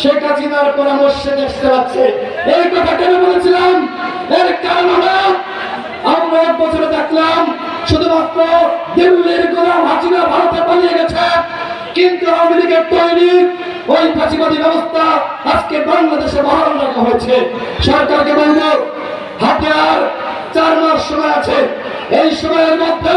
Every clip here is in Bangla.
শেখ হাসিনার পরামর্শে দেশ চালাচ্ছে। এই কথা কেন বলেছিলাম? এর কারণ হলো, আমরা এক বছরে দেখলাম, শুধুমাত্র দিল্লির গোলাম হাসিনা ভারতে পালিয়ে গেছে, কিন্তু আওয়ামী লীগের তৈরি ওই ফাঁসিবাদী ব্যবস্থা আজকে বাংলাদেশে বহাল রাখা হয়েছে। সরকারকে বলব হাতে আর চার মাস সময় আছে। এই সময়ের মধ্যে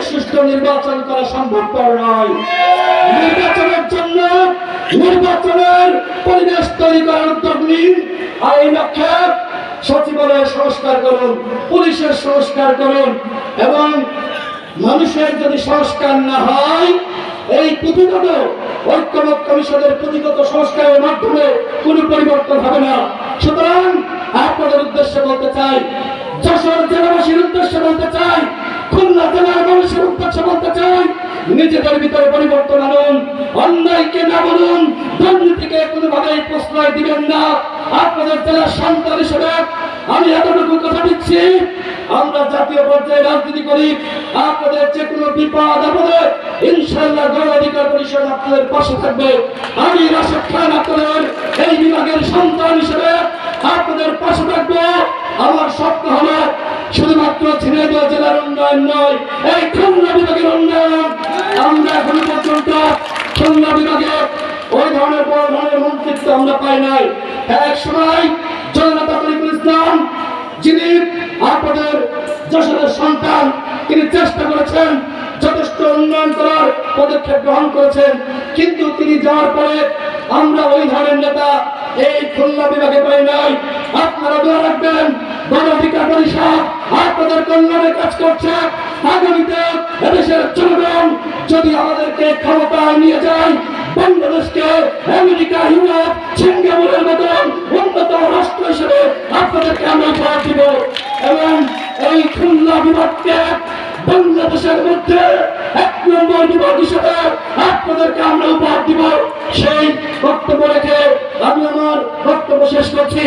নির্বাচন করা সম্ভবপর নয়। নির্বাচনের জন্য নির্বাচনের পরিবেশ তৈরি করার উদ্যোগ নিন এই লক্ষ্যে সচিবালয়ের সংস্কার করুন, পুলিশের সংস্কার করুন এবং মানুষের যদি সংস্কার না হয়, এই পুঁথিগত ঐক্যমত কমিশনের পুঁথিগত সংস্কারের মাধ্যমে কোনো পরিবর্তন হবে না। সুতরাং আপনাদের উদ্দেশ্যে বলতে চাই, যশোর জেলাবাসীর উদ্দেশ্যে বলতে চাই খুলনা জেলার মানুষের উদ্দেশ্যে বলতে চাই, নিজেদের ভিতরে পরিবর্তন আনুন, অন্যায়কে না বলুন, দুর্নীতিকে কোনোভাবেই প্রশ্রয় দিবেন না। আপনাদের জেলার সন্তান হিসেবে আমি এতটুকু কথা দিচ্ছি, আমরা জাতীয় পর্যায়ে রাজনীতি করি, আপনাদের যে কোনো বিপদ আপদে ইনশাল্লাহ গণ অধিকার পরিষদ আপনাদের পাশে থাকবে। আমি রাশেদ খান আপনাদের এই বিভাগের সন্তান হিসেবে আপনাদের পাশে থাকব। আমার স্বপ্ন হলো শুধুমাত্র ঝিনাইদহ জেলার উন্নয়ন নয়। এই খুলনা বিভাগের উন্নয়ন আমরা এখনও পর্যন্ত খুলনা বিভাগে ওই ধরনের বড় ধরনের মন্ত্রিত্ব আমরা পাই নাই। এক সময় জননেতা তরিকুল ইসলাম, যিনি আপনাদের যশোরের সন্তান, তিনি চেষ্টা করেছেন যথেষ্ট উন্নয়ন করার পদক্ষেপ গ্রহণ করেছেন। কিন্তু তিনি যাওয়ার পরে আমরা ওই ধরনের নেতা এই খুলনা বিভাগে পাই নাই। আপনারা দোয়া রাখবেন গণ অধিকার পরিষদ আপনাদের কল্যাণে কাজ করছে। আগামীতে এদেশের জনগণ যদি আমাদেরকে ক্ষমতায় নিয়ে যায়, বাংলাদেশকে আমেরিকা, ইউরোপ, সিঙ্গাপুরের মতন উন্নত রাষ্ট্র হিসেবে আপনাদেরকে আমরা উপহার দিব। এবং এই খুলনা বিভাগকে বাংলাদেশের মধ্যে এক নম্বর বিভাগ হিসেবে আপনাদেরকে আমরা উপহার দিব। সেই বক্তব্য রেখে আমি আমার বক্তব্য শেষ করছি।